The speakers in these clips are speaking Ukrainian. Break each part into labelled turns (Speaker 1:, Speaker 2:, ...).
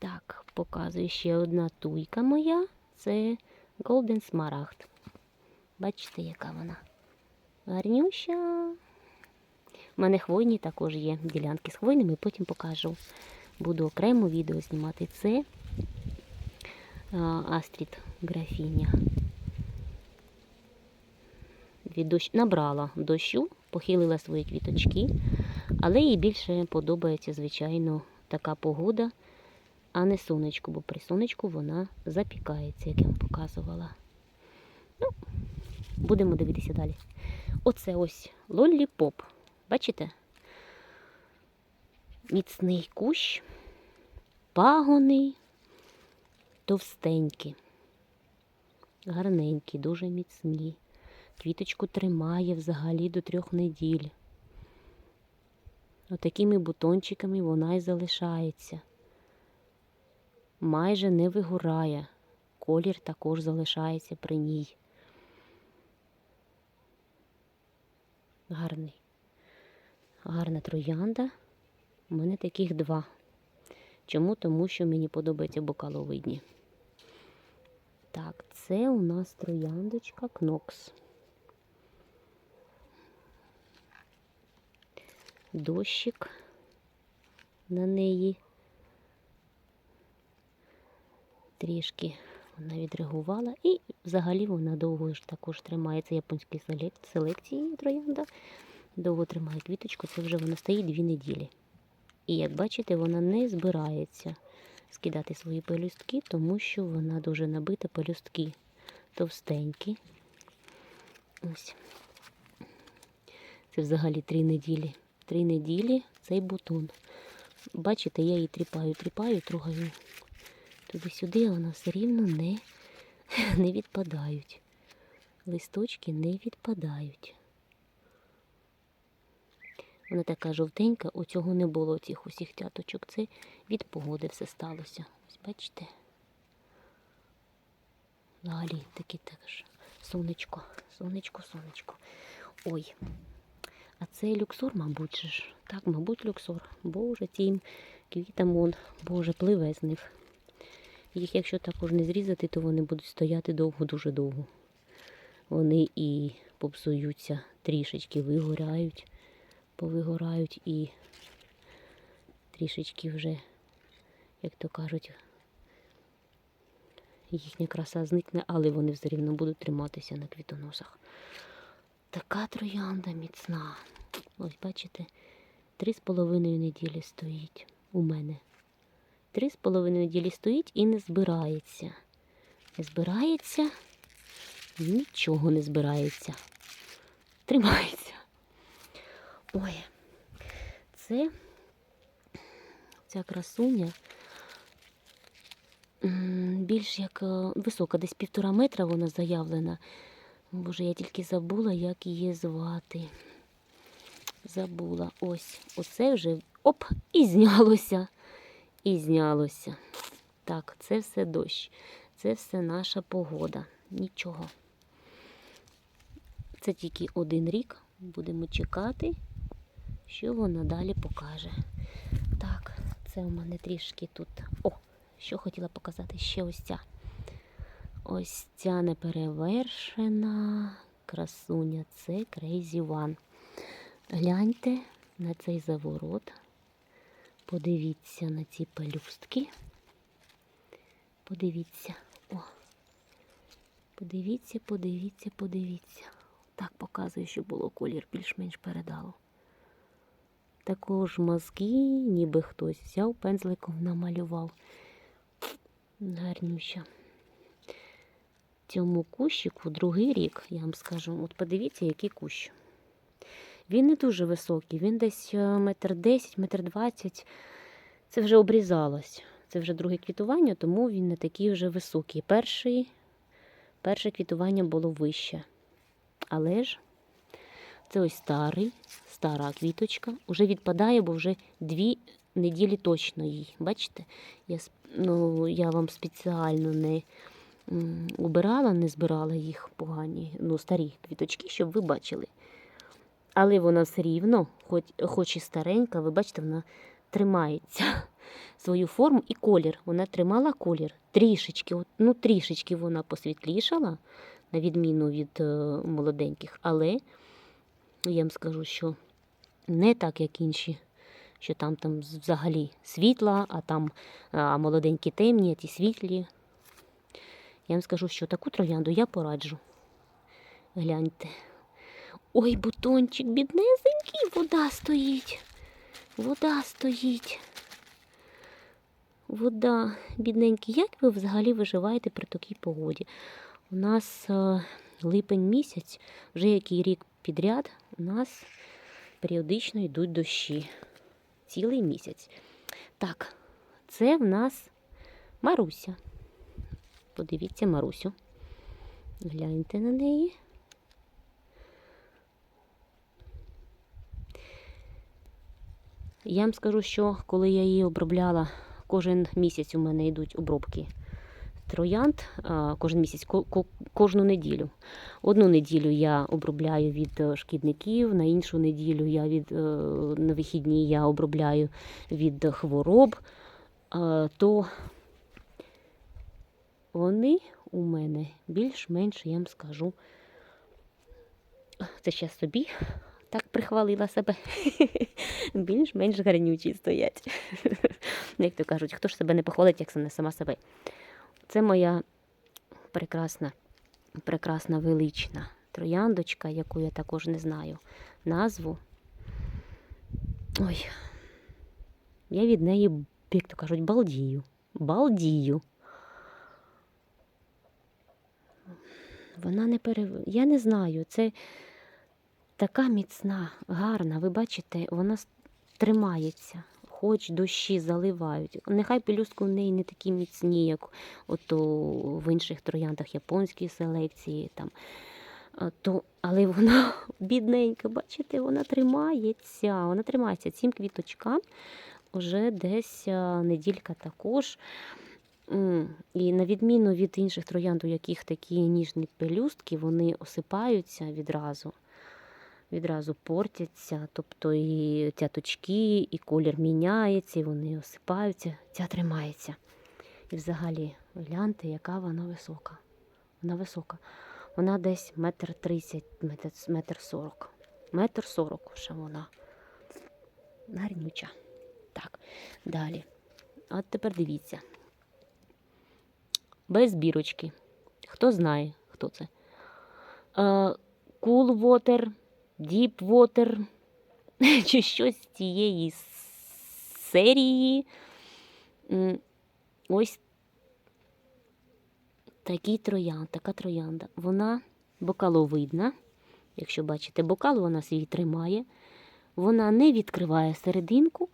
Speaker 1: Так, показую ще одна туйка моя. Це Golden Smaragd. Бачите, яка вона? Гарнюща. У мене хвойні також є ділянки з хвойними, потім покажу. Буду окремо відео знімати. Це а, Астрід графіня. Від дощ... Набрала дощу, похилила свої квіточки, але їй більше подобається, звичайно, така погода, а не сонечко, бо при сонечку вона запікається, як я вам показувала. Ну, будемо дивитися далі. Оце ось лоллі-поп. Бачите? Міцний кущ, пагоний, товстенький, гарненький, дуже міцні. Квіточку тримає взагалі до трьох неділь. Отакими бутончиками вона і залишається. Майже не вигорає. Колір також залишається при ній. Гарний. Гарна троянда. У мене таких два. Чому? Тому що мені подобаються бокаловидні. Так, це у нас трояндочка Кнокс. Дощик на неї. Трішки вона відреагувала. І взагалі вона довго ж також тримається японські селек- селекції троянда. Довго тримає квіточку, це вже вона стоїть дві неділі. І як бачите, вона не збирається скидати свої пелюстки, тому що вона дуже набита пелюстки товстенькі. Ось. Це взагалі три неділі. Три неділі цей бутон. Бачите, я її тріпаю, тріпаю, трогаю туди-сюди, а вона все рівно не, не відпадають. Листочки не відпадають. Вона така жовтенька, у цього не було цих усіх тяточок. Це від погоди все сталося. Ось бачите? Взагалі таке теж сонечко, сонечко, сонечко. Ой. А це люксор, мабуть, ж. Так, мабуть, люксор. Боже, тім квітам он, Боже, пливе з них. Їх, якщо також не зрізати, то вони будуть стояти довго, дуже довго. Вони і попсуються, трішечки вигоряють, повигорають і трішечки вже, як то кажуть, їхня краса зникне, але вони все рівно будуть триматися на квітоносах. Така троянда міцна. Ось бачите, три з половиною неділі стоїть у мене. Три з половиною неділі стоїть і не збирається. Не збирається, нічого не збирається. Тримається. Ой, це ця красуня більш як е, висока, десь півтора метра вона заявлена. Боже, я тільки забула, як її звати. Забула. Ось. Оце вже оп, і знялося. І знялося. Так, це все дощ. Це все наша погода. Нічого. Це тільки один рік. Будемо чекати, що вона далі покаже. Так, це у мене трішки тут. О, що хотіла показати ще ось ця. Ось ця неперевершена красуня. Це Crazy One. Гляньте на цей заворот. Подивіться на ці пелюстки. Подивіться. О. Подивіться, подивіться, подивіться. Так показую, щоб було колір більш-менш передало. Також мазки, ніби хтось взяв пензликом, намалював. Гарнюща. Цьому кущику другий рік, я вам скажу, от подивіться, який кущ. Він не дуже високий, він десь е, метр десять, метр двадцять. Це вже обрізалось. Це вже друге квітування, тому він не такий вже високий. Перший, перше квітування було вище. Але ж це ось старий, стара квіточка. Уже відпадає, бо вже дві неділі точно їй. Бачите? Я, ну, я вам спеціально не убирала, не збирала їх погані, ну, старі квіточки, щоб ви бачили. Але вона все рівно, хоч, хоч і старенька, ви бачите, вона тримається. свою форму і колір. Вона тримала колір. Трішечки, ну трішечки вона посвітлішала, на відміну від е, молоденьких, але я вам скажу, що не так, як інші, що там, там взагалі світла, а там а молоденькі темні, а ті світлі. Я вам скажу, що таку троянду я пораджу. Гляньте. Ой, бутончик, біднесенький, вода стоїть. Вода стоїть. Вода, бідненький. Як ви взагалі виживаєте при такій погоді? У нас е, липень місяць, вже який рік підряд, у нас періодично йдуть дощі. Цілий місяць. Так, це в нас Маруся. Подивіться Марусю. Гляньте на неї. Я вам скажу, що коли я її обробляла, кожен місяць у мене йдуть обробки троянд, кожен місяць, ко- ко- кожну неділю. Одну неділю я обробляю від е, шкідників, на іншу неділю я від, е, на вихідні я обробляю від хвороб, то вони у мене більш-менш, я вам скажу, це ще собі так прихвалила себе. Більш-менш гарнючі стоять. Як то кажуть, хто ж себе не похвалить, як не сама себе. Це моя прекрасна, прекрасна велична трояндочка, яку я також не знаю назву. Ой, я від неї, як то кажуть, балдію. Балдію. Вона не пере... Я не знаю, це така міцна, гарна. Ви бачите, вона тримається, хоч дощі заливають. Нехай пелюстки у неї не такі міцні, як ото в інших трояндах японської селекції. Там. То, але вона бідненька, бачите, вона тримається. Вона тримається цим квіточкам вже десь неділька також. І на відміну від інших троянд, у яких такі ніжні пелюстки, вони осипаються відразу відразу портяться, тобто і тяточки, і колір міняється, і вони осипаються, ця тримається. І взагалі, гляньте, яка вона висока. Вона висока. Вона десь метр тридцять, метр, сорок. Метр сорок вже вона. Гарнюча. Так, далі. От тепер дивіться. Без бірочки. Хто знає, хто це? Е, Cool Deep Water, чи щось з цієї серії. Ось такий троян, така троянда. Вона бокаловидна. Якщо бачите, бокал вона свій тримає. Вона не відкриває серединку.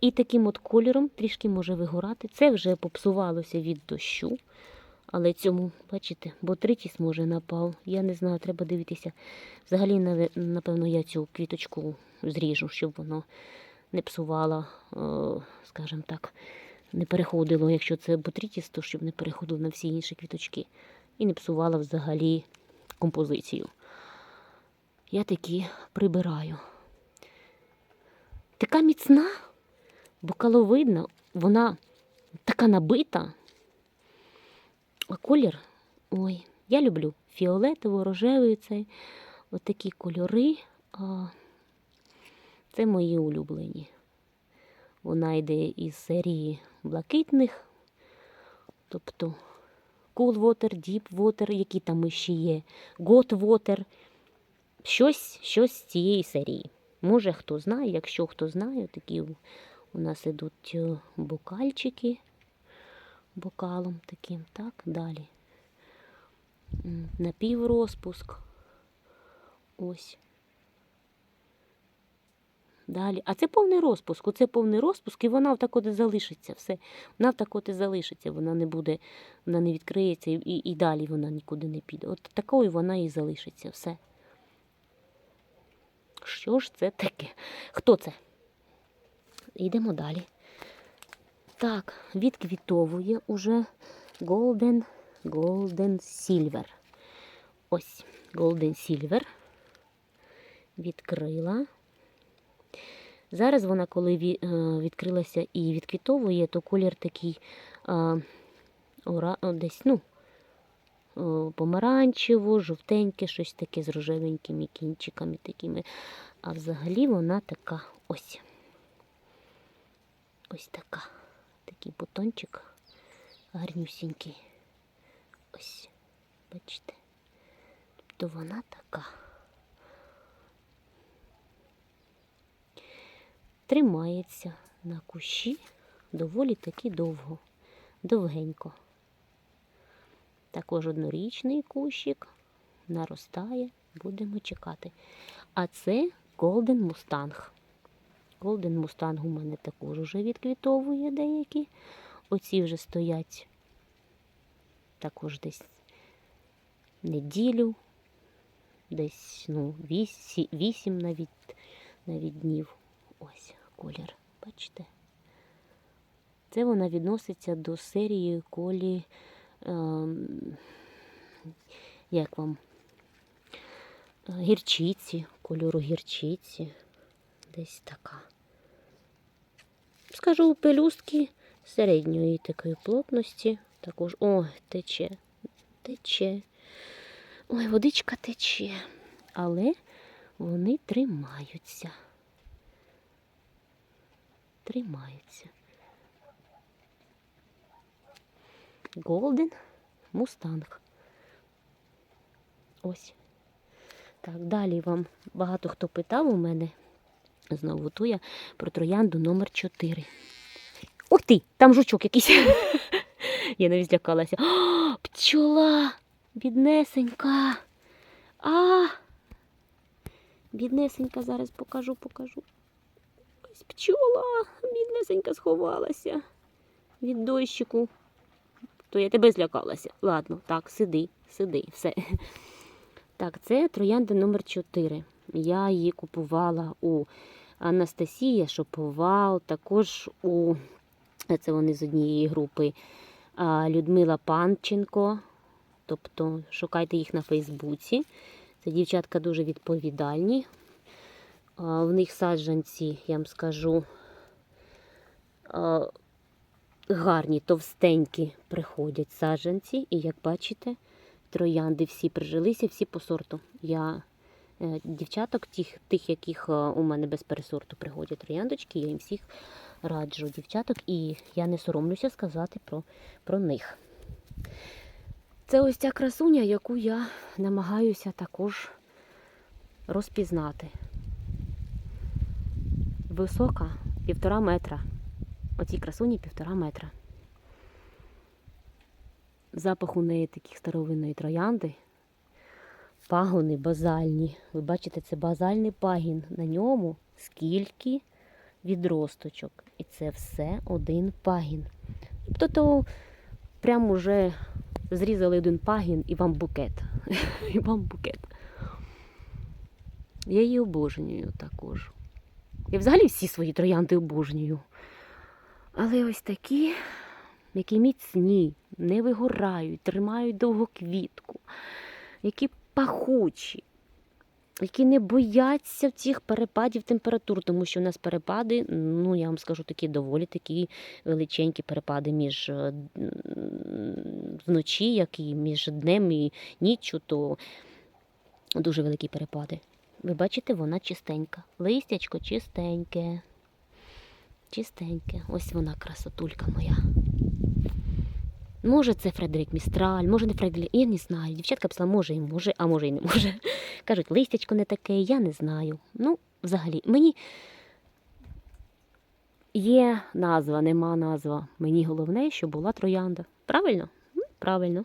Speaker 1: І таким от кольором трішки може вигорати. Це вже попсувалося від дощу. Але цьому, бачите, ботритіс може напав. Я не знаю, треба дивитися. Взагалі, напевно, я цю квіточку зріжу, щоб воно не псувало, е, скажімо так, не переходило, якщо це ботритіс, то щоб не переходило на всі інші квіточки. І не псувало взагалі композицію. Я такі прибираю. Така міцна, бокаловидна, вона така набита. А колір, ой, я люблю фіолетово, рожевий цей, отакі кольори. А, це мої улюблені. Вона йде із серії блакитних, тобто Cool Water, Deep Water, які там іще є, Got Water. Щось, щось з цієї серії. Може, хто знає, якщо хто знає, такі у нас ідуть е, бокальчики бокалом таким, так, далі. Напіврозпуск. Ось. Далі. А це повний розпуск. Оце повний розпуск, і вона отак от і залишиться. Все. Вона так от і залишиться. Вона не буде, вона не відкриється і, і далі вона нікуди не піде. От такою вона і залишиться. Все. Що ж це таке? Хто це? Йдемо далі. Так, відквітовує уже Golden, Golden Silver. Ось Golden Silver. Відкрила. Зараз вона, коли е, відкрилася і відквітовує, то колір такий а, ора, десь, ну, помаранчево, жовтеньке, щось таке з рожевенькими кінчиками такими. А взагалі вона така ось. Ось така. Такий бутончик гарнюсінький. Ось, бачите. Тобто вона така. Тримається на кущі доволі таки довго, довгенько. Також однорічний кущик наростає, будемо чекати. А це Golden Mustang. Golden Mustang у мене також вже відквітовує деякі. Оці вже стоять також десь неділю, десь ну, вісім, вісім навіть, навіть днів. Ось колір, бачите? Це вона відноситься до серії колі. Ем, як вам? Е, Гірчиці, кольору гірчиці. Десь така. Скажу, пелюстки середньої такої плотності. Також, о, тече, тече. Ой, водичка тече. Але вони тримаються. Тримаються. Голден Мустанг. Ось. Так, далі вам багато хто питав у мене, знову ту я, про троянду номер 4. Ух ти! Там жучок якийсь. я навіть злякалася. Пчола! Біднесенька. А! Біднесенька, зараз покажу, покажу. Ось пчола, біднесенька сховалася від дощику. То я тебе злякалася. Ладно, так, сиди, сиди, все. Так, це троянда номер 4. Я її купувала у Анастасія Шоповал, також у це вони з однієї групи Людмила Панченко. Тобто шукайте їх на Фейсбуці. Це дівчатка дуже відповідальні. В них саджанці, я вам скажу, гарні, товстенькі приходять саджанці. І як бачите, троянди всі прижилися, всі по сорту. Я дівчаток, тих, тих, яких е, у мене без пересорту приходять трояндочки, я їм всіх раджу дівчаток, і я не соромлюся сказати про, про них. Це ось ця красуня, яку я намагаюся також розпізнати. Висока півтора метра. Оцій красуні півтора метра. Запах у неї таких старовинної троянди. Пагони базальні. Ви бачите, це базальний пагін. На ньому скільки відросточок. І це все один пагін. Тобто то прямо вже зрізали один пагін і вам букет. І вам букет. Я її обожнюю також. Я взагалі всі свої троянди обожнюю. Але ось такі, які міцні, не вигорають, тримають довго квітку, які пахучі, які не бояться цих перепадів температур, тому що у нас перепади, ну я вам скажу, такі доволі такі величенькі перепади між е, вночі, як і між днем і ніччю, то дуже великі перепади. Ви бачите, вона чистенька. Листячко чистеньке. Чистеньке. Ось вона красотулька моя. Може, це Фредерик Містраль, може не Фредерик, я не знаю. Дівчатка писала, може і може, а може і не може. Кажуть, листячко не таке, я не знаю. Ну, взагалі, мені є назва, нема назва. Мені головне, що була троянда. Правильно? Правильно.